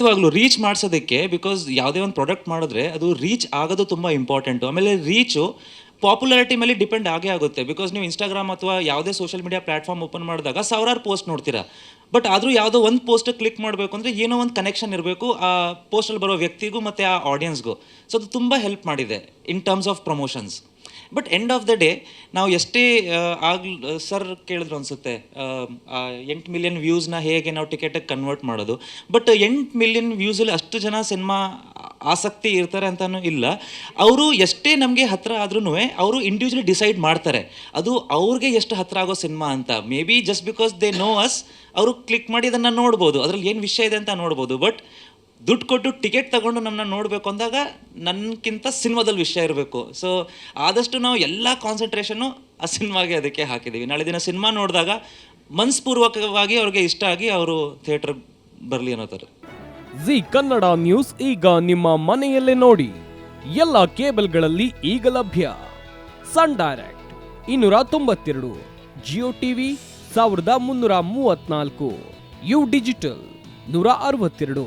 ಖಂಡಿತವಾಗ್ಲೂ reach ಮಾಡಿಸೋದಕ್ಕೆ because ಯಾವುದೇ ಒಂದು ಪ್ರಾಡಕ್ಟ್ ಮಾಡಿದ್ರೆ ಅದು ರೀಚ್ ಆಗೋದು ತುಂಬ ಇಂಪಾರ್ಟೆಂಟು ಆಮೇಲೆ ರೀಚು ಪಾಪ್ಯುಲಾರಿಟಿ ಮೇಲೆ ಡಿಪೆಂಡ್ ಆಗೇ ಆಗುತ್ತೆ. ಬಿಕಾಸ್ ನೀವು ಇನ್ಸ್ಟಾಗ್ರಾಮ್ ಅಥವಾ ಯಾವುದೇ ಸೋಷಿಯಲ್ ಮೀಡಿಯಾ ಪ್ಲಾಟ್ಫಾರ್ಮ್ ಓಪನ್ ಮಾಡಿದಾಗ ಸಾವಿರಾರು ಪೋಸ್ಟ್ ನೋಡ್ತೀರಾ. ಬಟ್ ಆದರೂ ಯಾವುದೋ ಒಂದು ಪೋಸ್ಟ್ ಕ್ಲಿಕ್ ಮಾಡಬೇಕು ಅಂದರೆ ಏನೋ ಒಂದು ಕನೆಕ್ಷನ್ ಇರಬೇಕು ಆ ಪೋಸ್ಟಲ್ಲಿ ಬರೋ ವ್ಯಕ್ತಿಗೂ ಮತ್ತು ಆ ಆಡಿಯನ್ಸ್ಗೂ ಸೊ ಅದು ತುಂಬ ಹೆಲ್ಪ್ ಮಾಡಿದೆ in terms of promotions but end of the day ನಾವು ಎಷ್ಟೇ ಆಗ್ಲಿ ಸರ್ ಕೇಳಿದ್ರು ಅನಿಸುತ್ತೆ ಎಂಟು ಮಿಲಿಯನ್ ವ್ಯೂಸ್ನ ಹೇಗೆ ನಾವು ಟಿಕೆಟಿಗೆ ಕನ್ವರ್ಟ್ ಮಾಡೋದು. ಬಟ್ ಎಂಟು ಮಿಲಿಯನ್ ವ್ಯೂಸಲ್ಲಿ ಅಷ್ಟು ಜನ ಸಿನಿಮಾ ಆಸಕ್ತಿ ಇರ್ತಾರೆ ಅಂತಲೂ ಇಲ್ಲ. ಅವರು ಎಷ್ಟೇ ನಮಗೆ ಹತ್ರ ಆದ್ರೂ ಅವರು ಇಂಡಿವಿಜುವಲಿ ಡಿಸೈಡ್ ಮಾಡ್ತಾರೆ. ಅದು ಅವ್ರಿಗೆ ಎಷ್ಟು ಹತ್ರ ಆಗೋ ಸಿನಿಮಾ ಅಂತ. Maybe just because they know us ಅವರು ಕ್ಲಿಕ್ ಮಾಡಿ ಅದನ್ನು ನೋಡ್ಬೋದು. ಅದರಲ್ಲಿ ಏನು ವಿಷಯ ಇದೆ ಅಂತ ನೋಡ್ಬೋದು. ಬಟ್ ದುಡ್ಡು ಕೊಟ್ಟು ಟಿಕೆಟ್ ತಗೊಂಡು ನಮ್ಮನ್ನ ನೋಡಬೇಕು ಅಂದಾಗ ನನ್ಗಿಂತ ಸಿನಿಮಾದಲ್ಲಿ ವಿಷಯ ಇರಬೇಕು. ಸೊ ಆದಷ್ಟು ನಾವು ಎಲ್ಲ ಕಾನ್ಸಂಟ್ರೇಷನ್ನು ಆ ಸಿನಿಮಾಗೆ ಅದಕ್ಕೆ ಹಾಕಿದ್ದೀವಿ ನಾಳೆ ದಿನ ಸಿನಿಮಾ ನೋಡಿದಾಗ ಮನಸ್ಪೂರ್ವಕವಾಗಿ ಅವ್ರಿಗೆ ಇಷ್ಟ ಆಗಿ ಅವರು ಥಿಯೇಟರ್ ಬರಲಿ ಅನ್ನೋ ಥರ. ಜಿ ಕನ್ನಡ ನ್ಯೂಸ್ ಈಗ ನಿಮ್ಮ ಮನೆಯಲ್ಲೇ ನೋಡಿ. ಎಲ್ಲ ಕೇಬಲ್ಗಳಲ್ಲಿ ಈಗ ಲಭ್ಯ. ಸನ್ ಡೈರೆಕ್ಟ್ ಇನ್ನೂರ ತೊಂಬತ್ತೆರಡು, ಜಿಯೋ ಟಿವಿ ಸಾವಿರದ ಮುನ್ನೂರ ಮೂವತ್ನಾಲ್ಕು ಯು ಡಿಜಿಟಲ್ ನೂರ ಅರವತ್ತೆರಡು.